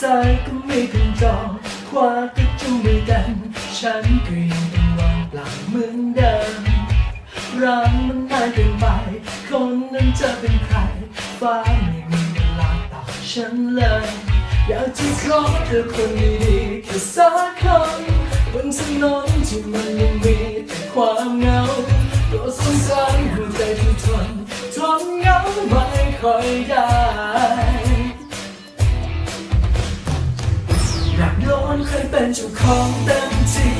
ซ้ายก็ไม่เป็นจองขวาก็จูงมือกัน ฉันก็ยังต้องวางเปล่าเหมือนเดิมรักมันนานเกินไป คนนั้นจะเป็นใคร ฟ้าไม่มีเวลาตอบฉันเลย อยากจะขอเธอคนดีๆแค่สักคนบนถนนที่มันยังมีแต่ความเหงาตัวสงสารหัวใจที่ทนทนเหงาไม่ค่อยได้ เคยเป็นเจ้าของเต็มที่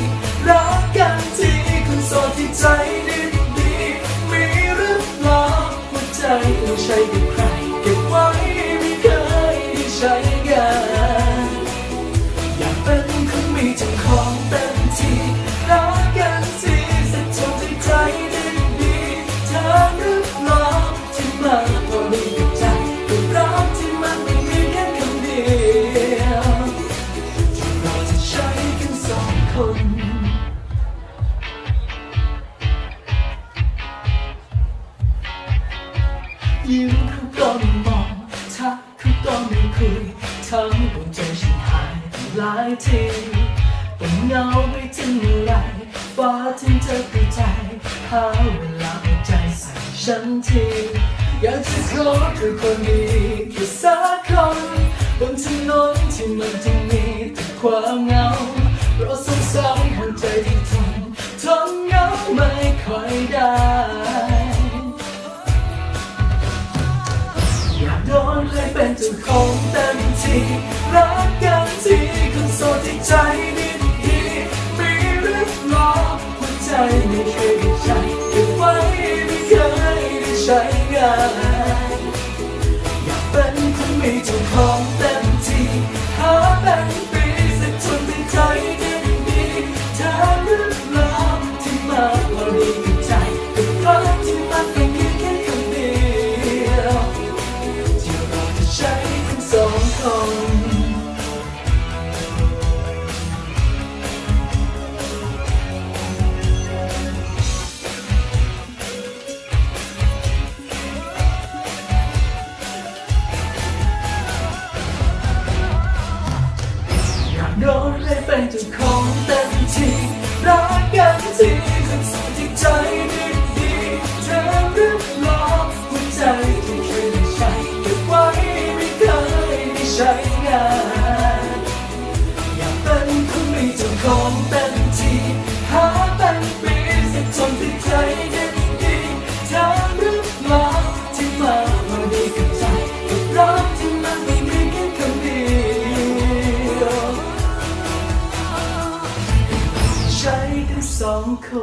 รักกันที่คนโสดที่ใจดีดีมีหรือเปล่าหัวใจเราใช่กับใคร ทั้งบนใจฉันหายหลายทีต้องเงาไปถึงเมื่อไรฟ้าถึงจะกระจายหาเวลาเอาใจใส่ฉันทีอยากจะขอเธอคนดีแค่สักคนบนถนนที่มันจะมีแต่ความเหงาเพราะสงสารหัวใจที่ทนทนเหงาไม่ค่อยได้อยากโดนใครเป็นเจ้าของเต็ม ทีรักกันที่คนโสดที่ใจดีดีมีหรือเปล่าหัวใจไม่เคยได้ใจเก็บไว้ไม่เคยได้ใช้งานอยากเป็นคนมีเจ้าของ เป็นเจ้าของเต็มที่ รักกันที่คนสุดที่ใจดีดีเธอหรือเปล่าหัวใจที่เคยได้ใช้เก็บไว้ไม่เคยได้ใช้ sanki